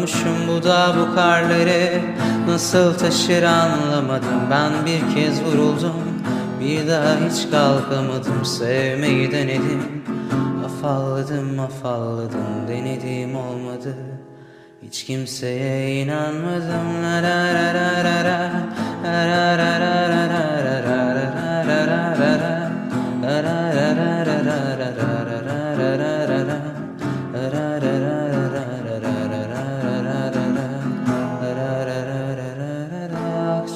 Yormuşum bu da bu karları. Nasıl taşır anlamadım. Ben bir kez vuruldum. Bir daha hiç kalkamadım. Sevmeyi denedim. Afalladım afalladım. Denedim olmadı. Hiç kimseye inanmadım. La la la la